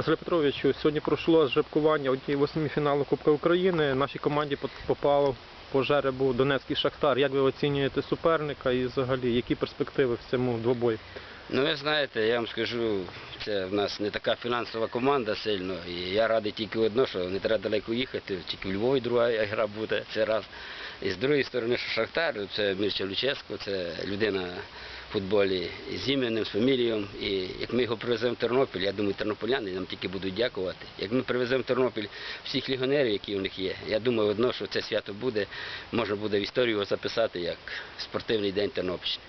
Василь Петровичу, сьогодні пройшло жеребкування однієї восьмі фіналу Кубка України. Нашій команді попало по жеребу Донецький Шахтар. Як ви оцінюєте суперника і взагалі які перспективи в цьому двобої? Ну, ви знаєте, я вам скажу, це в нас не така фінансова команда сильно. І я радий тільки одно, що не треба далеко їхати, тільки в Львові друга гра буде, це раз. І з другої сторони, що Шахтар, це Мірча Люческо, це людина в футболі з іменем, з фамілією. І як ми його привеземо в Тернопіль, я думаю, тернополяни нам тільки будуть дякувати. Як ми привеземо в Тернопіль всіх легіонерів, які у них є, я думаю, одно, що це свято буде, можна буде в історію його записати як спортивний день Тернопільщини.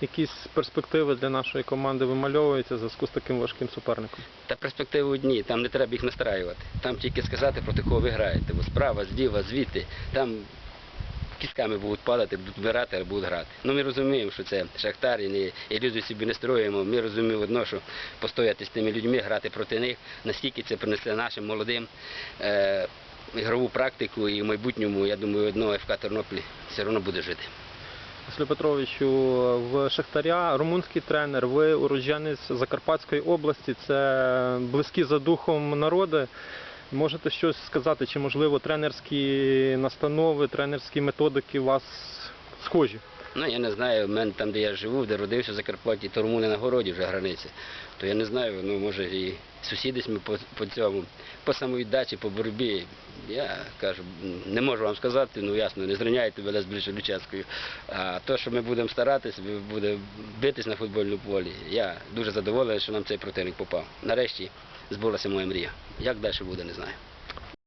Якісь перспективи для нашої команди вимальовуються в зв'язку з таким важким суперником? Та перспективи одні, там не треба їх настраювати. Там тільки сказати, проти кого ви граєте. Бо справа, зліва, звідти. Там кістками будуть падати, будуть вмирати, а будуть грати. Ну ми розуміємо, що це Шахтар і не ілюзію собі не строїмо. Ми розуміємо одно, що постояти з тими людьми, грати проти них, наскільки це принесе нашим молодим е, ігрову практику і в майбутньому, я думаю, одного ФК Тернопіль все одно буде жити. Василю Петровичу, в Шахтаря румунський тренер, ви уродженець Закарпатської області, це близькі за духом народи. Можете щось сказати, чи можливо тренерські настанови, тренерські методики у вас схожі? Ну, я не знаю, в мене там, де я живу, де родився в Закарпатті, то Румуни на городі вже границя. То я не знаю, ну може і сусіди ми по, по цьому, по самовіддачі, по боротьбі. Я кажу, не можу вам сказати, ну ясно, не зрівняйте мене з більше Лючанською. А то, що ми будемо старатися, будемо битись на футбольному полі, я дуже задоволений, що нам цей противник попав. Нарешті збулася моя мрія. Як далі буде, не знаю.